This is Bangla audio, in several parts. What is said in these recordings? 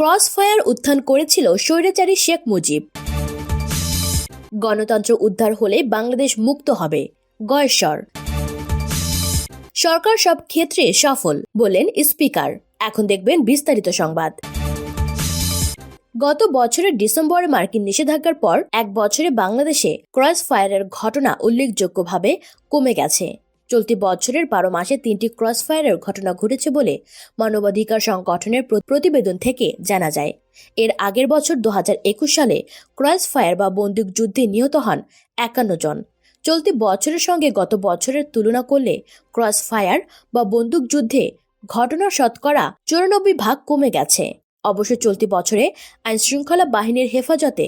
ক্রস ফায়ার উত্থান করেছিল স্বৈরাচারী শেখ মুজিব। গণতন্ত্র উদ্ধার হলে বাংলাদেশ মুক্ত হবে গয়েশ্বর সরকার সব ক্ষেত্রে সফল, বলেন স্পিকার। এখন দেখবেন বিস্তারিত সংবাদ। গত বছরের ডিসেম্বরে মার্কিন নিষেধাজ্ঞার পর এক বছরে বাংলাদেশে ক্রস ফায়ারের ঘটনা উল্লেখযোগ্যভাবে কমে গেছে। চলতি বছরের বারো মাসে তিনটি ক্রস ফায়ারের ঘটনা ঘটেছে বলে মানবাধিকার সংগঠনের প্রতিবেদন থেকে জানা যায়। এর আগের বছর দু হাজার একুশ সালে ক্রস ফায়ার বা বন্দুক যুদ্ধে নিহত হন একান্ন জন। চলতি বছরের সঙ্গে গত বছরের তুলনা করলে ক্রস ফায়ার বা বন্দুক যুদ্ধে ঘটনার শতকরা চুরানব্বই ভাগ কমে গেছে। অবশ্য চলতি বছরে আইনশৃঙ্খলা বাহিনীর হেফাজতে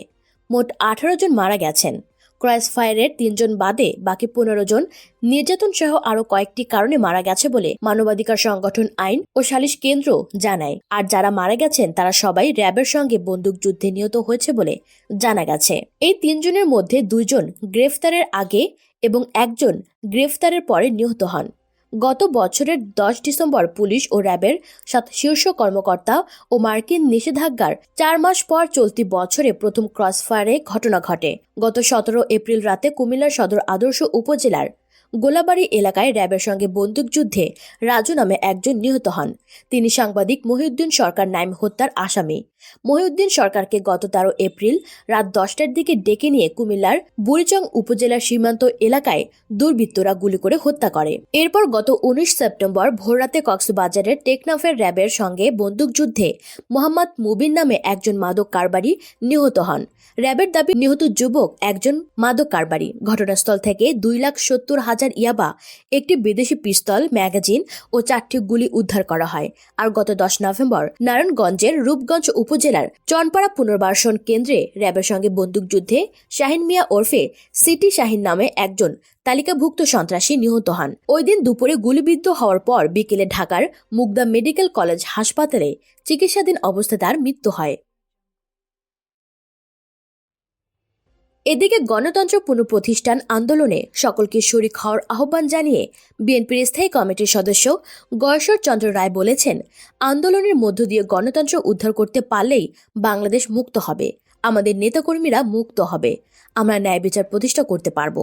মোট আঠারো জন মারা গেছেন। ক্রস ফায়ারের তিনজন বাদে বাকি পনেরো জন নির্যাতন সহ আরও কয়েকটি কারণে মারা গেছে বলে মানবাধিকার সংগঠন আইন ও সালিশ কেন্দ্র জানায়। আর যারা মারা গেছেন, তারা সবাই র্যাবের সঙ্গে বন্দুক যুদ্ধে নিহত হয়েছে বলে জানা গেছে। এই তিনজনের মধ্যে দুইজন গ্রেফতারের আগে এবং একজন গ্রেফতারের পরে নিহত হন। গত বছরের দশ ডিসেম্বর পুলিশ ও র্যাবের সাত শীর্ষ কর্মকর্তা ও মার্কিন নিষেধাজ্ঞার চার মাস পর চলতি বছরে প্রথম ক্রসফায়ারে ঘটনা ঘটে। গত সতেরো এপ্রিল রাতে কুমিল্লার সদর আদর্শ উপজেলার গোলাবাড়ি এলাকায় র্যাবের সঙ্গে বন্দুকযুদ্ধে রাজু নামে একজন নিহত হন। তিনি সাংবাদিক মহিউদ্দিন সরকার নাইম হত্যার আসামি। মহিউদ্দিন সরকারকে গত তেরো এপ্রিল রাত দশটার দিকে ডেকে নিয়ে কুমিল্লার বুড়িচং উপজেলার সীমান্ত এলাকায় দুর্বৃত্তরা গুলি করে হত্যা করে। এরপর গত উনিশ সেপ্টেম্বর ভোররাতে কক্সবাজারের টেকনাফের র্যাবের সঙ্গে বন্দুকযুদ্ধে মোহাম্মদ মুবিন নামে একজন মাদক কারবারি নিহত হন। র্যাবের দাবি, নিহত যুবক একজন মাদক কারবারি। ঘটনাস্থল থেকে দুই লাখ সত্তর হাজার ইয়াবা, একটি বিদেশি পিস্তল, ম্যাগাজিন ও চারটি গুলি উদ্ধার করা হয়। আর গত দশ নভেম্বর নারায়ণগঞ্জের রূপগঞ্জ উপজেলার চনপাড়া পুনর্বাসন কেন্দ্রে র্যাবের সঙ্গে বন্দুকযুদ্ধে শাহিন মিয়া ওরফে সিটি শাহিন নামে একজন তালিকাভুক্ত সন্ত্রাসী নিহত হন। ওই দিন দুপুরে গুলিবিদ্ধ হওয়ার পর বিকেলে ঢাকার মুগদা মেডিকেল কলেজ হাসপাতালে চিকিৎসাধীন অবস্থায় তার মৃত্যু হয়। এদিকে গণতন্ত্র পুনঃপ্রতিষ্ঠান আন্দোলনে সকলকে শরিক হওয়ার আহ্বান জানিয়ে বিএনপির স্থায়ী কমিটির সদস্য গয়েশ্বর চন্দ্র রায় বলেছেন, আন্দোলনের মধ্য দিয়ে গণতন্ত্র উদ্ধার করতে পারলেই বাংলাদেশ মুক্ত হবে। আমাদের নেতাকর্মীরা মুক্ত হবে। আমরা ন্যায় বিচার প্রতিষ্ঠা করতে পারব।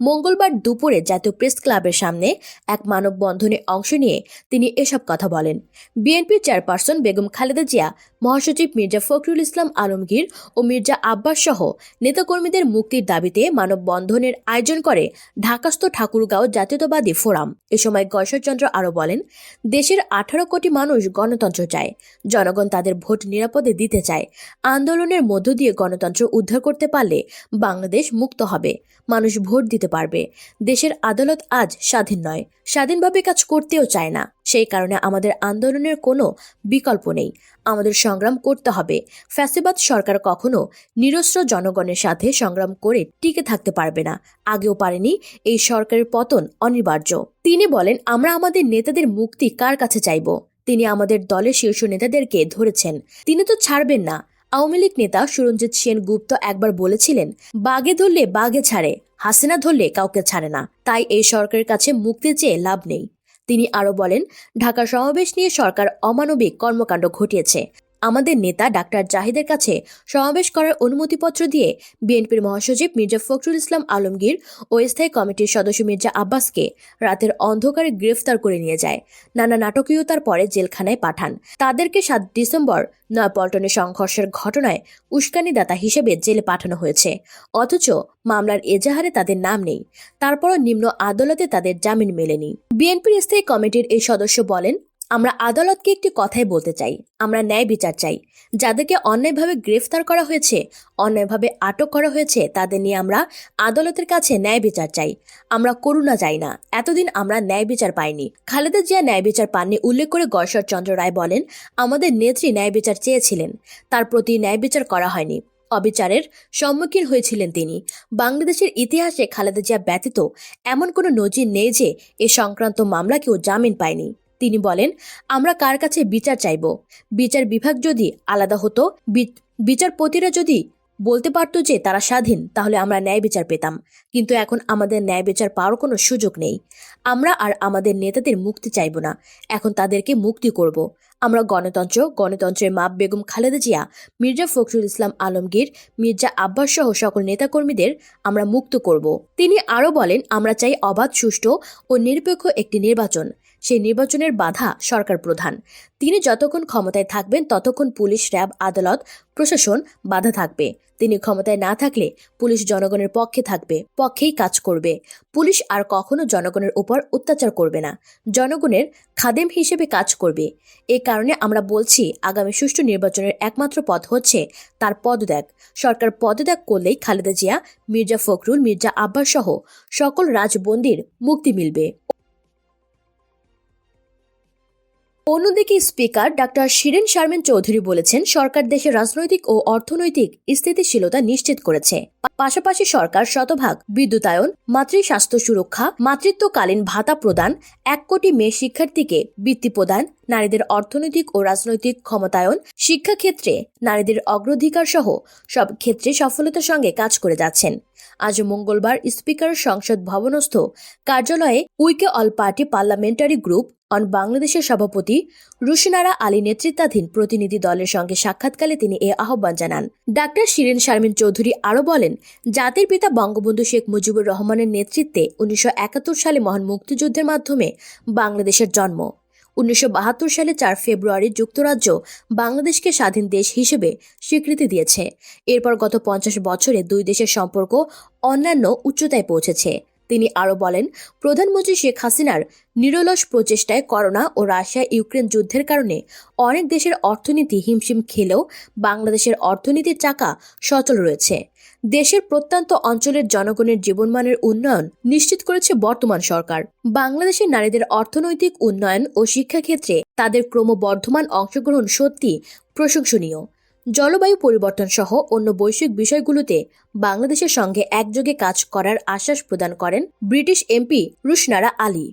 মঙ্গলবার দুপুরে জাতীয় প্রেস ক্লাবের সামনে এক মানববন্ধনে অংশ নিয়ে তিনি এসব কথা বলেন। বিএনপির চেয়ারপারসন বেগম খালেদা জিয়া, মহাসচিব মির্জা ফখরুল ইসলাম আলমগীর ও মির্জা আব্বাস সহ নেতাকর্মীদের মুক্তির দাবিতে মানববন্ধনের আয়োজন করে ঢাকাস্থ ঠাকুরগাঁও জাতীয়তাবাদী ফোরাম। এ সময় গয়েশ্বরচন্দ্র আরও বলেন, দেশের আঠারো কোটি মানুষ গণতন্ত্র চায়। জনগণ তাদের ভোট নিরাপদে দিতে চায়। আন্দোলনের মধ্য দিয়ে গণতন্ত্র উদ্ধার করতে পারলে বাংলাদেশ মুক্ত হবে। মানুষ ভোট দিতে পারবে। দেশের আদালত আজ স্বাধীন নয়। স্বাধীনভাবে কাজ করতেও চায় না। সেই কারণে আমাদের আন্দোলনের কোনো বিকল্প নেই। আমাদের সংগ্রাম করতে হবে। ফ্যাসিবাদ সরকার কখনো নিরস্ত্র জনগণের সাথে সংগ্রাম করে টিকে থাকতে পারবে না। আগেও পারেনি এই সরকারের পতন অনিবার্য। তিনি বলেন, আমরা আমাদের নেতাদের মুক্তি কার কাছে চাইব? তিনি আমাদের দলের শীর্ষ নেতাদেরকে ধরেছেন। তিনি তো ছাড়বেন না। আওয়ামী লীগ নেতা সুরঞ্জিত সেন গুপ্ত একবার বলেছিলেন বাঘে ধরলে বাঘে ছাড়ে, হাসিনা ধরলে কাউকে ছাড়ে না। তাই এই সরকারের কাছে মুক্তি চেয়ে লাভ নেই। তিনি আরও বলেন, ঢাকা সমাবেশ নিয়ে সরকার অমানবিক কর্মকাণ্ড ঘটিয়েছে। আমাদের নেতা ডাক্তার জাহিদের কাছে সমাবেশ করার অনুমতিপত্র দিয়ে বিএনপির মহাসচিব মির্জা ফখরুল ইসলাম আলমগীর ও স্থায়ী কমিটির সদস্য মির্জা আব্বাসকে রাতের অন্ধকারে গ্রেফতার করে নিয়ে যায়। নানা নাটকীয়তার পরে জেলখানায় পাঠান। তাদেরকে সাত ডিসেম্বর নয়াপল্টনে সংঘর্ষের ঘটনায় উস্কানিদাতা হিসেবে জেলে পাঠানো হয়েছে। অথচ মামলার এজাহারে তাদের নাম নেই। তারপরও নিম্ন আদালতে তাদের জামিন মেলেনি। বিএনপির স্থায়ী কমিটির এই সদস্য বলেন আমরা আদালতকে একটি কথাই বলতে চাই, আমরা ন্যায় বিচার চাই। যাদেরকে অন্যায়ভাবে গ্রেফতার করা হয়েছে, অন্যায়ভাবে আটক করা হয়েছে, তাদের নিয়ে আমরা আদালতের কাছে ন্যায় বিচার চাই। আমরা করুণা চাই না। এতদিন আমরা ন্যায় বিচার পাইনি। খালেদা জিয়া ন্যায় বিচার পাননি উল্লেখ করে গয়েশ্বর চন্দ্র রায় বলেন, আমাদের নেত্রী ন্যায় বিচার চেয়েছিলেন। তার প্রতি ন্যায় বিচার করা হয়নি। অবিচারের সম্মুখীন হয়েছিলেন তিনি। বাংলাদেশের ইতিহাসে খালেদা জিয়া ব্যতীত এমন কোনো নজির নেই যে এ সংক্রান্ত মামলা কেউ জামিন পায়নি। তিনি বলেন, আমরা কার কাছে বিচার চাইব? বিচার বিভাগ যদি আলাদা হতো বিচারপতিরা যদি বলতে পারত যে তারা স্বাধীন, তাহলে আমরা ন্যায় বিচার পেতাম। কিন্তু এখন আমাদের ন্যায় বিচার পাওয়ার কোনো সুযোগ নেই। আমরা আর আমাদের নেতাদের মুক্তি চাইব না। এখন তাদেরকে মুক্তি করব। আমরা গণতন্ত্র, গণতন্ত্রের মাপ বেগম খালেদা জিয়া, মির্জা ফখরুল ইসলাম আলমগীর, মির্জা আব্বাস সহ সকল নেতাকর্মীদের আমরা মুক্ত করব। তিনি আরও বলেন, আমরা চাই অবাধ, সুষ্ঠু ও নিরপেক্ষ একটি নির্বাচন। সেই নির্বাচনের বাধা সরকার প্রধান। তিনি যতক্ষণ ক্ষমতায় থাকবেন, ততক্ষণ পুলিশ, র্যাব, আদালত, প্রশাসন বাধা থাকবে। তিনি ক্ষমতায় না থাকলে পুলিশ জনগণের পক্ষে থাকবে, পক্ষেই কাজ করবে। পুলিশ আর কখনো জনগণের উপর অত্যাচার করবে না। জনগণের খাদেম হিসেবে কাজ করবে। এ কারণে আমরা বলছি, আগামী সুষ্ঠু নির্বাচনের একমাত্র পথ হচ্ছে তার পদত্যাগ। সরকার পদত্যাগ করলেই খালেদা জিয়া, মির্জা ফখরুল, মির্জা আব্বাস সহ সকল রাজবন্দির মুক্তি মিলবে। অন্যদিকে স্পিকার ডাক্তার শিরেন শারমিন চৌধুরী বলেছেন, সরকার দেশের রাজনৈতিক ও অর্থনৈতিক স্থিতিশীলতা নিশ্চিত করেছে। পাশাপাশি সরকার শতভাগ বিদ্যুতায়ন মাতৃ স্বাস্থ্য সুরক্ষা, মাতৃত্বকালীন ভাতা প্রদান, এক কোটি মেয়ে শিক্ষার্থীকে বৃত্তি প্রদান, নারীদের অর্থনৈতিক ও রাজনৈতিক ক্ষমতায়ন, শিক্ষাক্ষেত্রে নারীদের অগ্রাধিকার সহ সব ক্ষেত্রে সফলতার সঙ্গে কাজ করে যাচ্ছেন। আজ মঙ্গলবার স্পিকার সংসদ ভবনস্থ কার্যালয়ে UK all party parliamentary group on বাংলাদেশের সভাপতি রুশনারা আলী নেতৃত্বাধীন প্রতিনিধি দলের সঙ্গে সাক্ষাৎকালে তিনি এ আহ্বান জানান। ডাক্তার শিরিন শারমিন চৌধুরী আরও বলেন জাতির পিতা বঙ্গবন্ধু শেখ মুজিবুর রহমানের নেতৃত্বে উনিশশো একাত্তর সালে মহান মুক্তিযুদ্ধের মাধ্যমে বাংলাদেশের জন্ম। উনিশশো বাহাত্তর সালে চার ফেব্রুয়ারি যুক্তরাজ্য বাংলাদেশকে স্বাধীন দেশ হিসেবে স্বীকৃতি দিয়েছে। এরপর গত পঞ্চাশ বছরে দুই দেশের সম্পর্ক অন্যান্য উচ্চতায় পৌঁছেছে। তিনি আরও বলেন, প্রধানমন্ত্রী শেখ হাসিনার নিরলস প্রচেষ্টায় করোনা ও রাশিয়া ইউক্রেন যুদ্ধের কারণে অনেক দেশের অর্থনীতি হিমশিম খেলেও বাংলাদেশের অর্থনীতির চাকা সচল রয়েছে। দেশের প্রত্যন্ত অঞ্চলের জনগণের জীবনমানের উন্নয়ন নিশ্চিত করেছে বর্তমান সরকার। বাংলাদেশের নারীদের অর্থনৈতিক উন্নয়ন ও শিক্ষাক্ষেত্রে তাদের ক্রমবর্ধমান অংশগ্রহণ সত্যি প্রশংসনীয়। জলবায়ু পরিবর্তন সহ অন্য বৈশ্বিক বিষয়গুলোতে বাংলাদেশের সঙ্গে একযোগে কাজ করার আশ্বাস প্রদান করেন ব্রিটিশ এমপি রুশনারা আলী।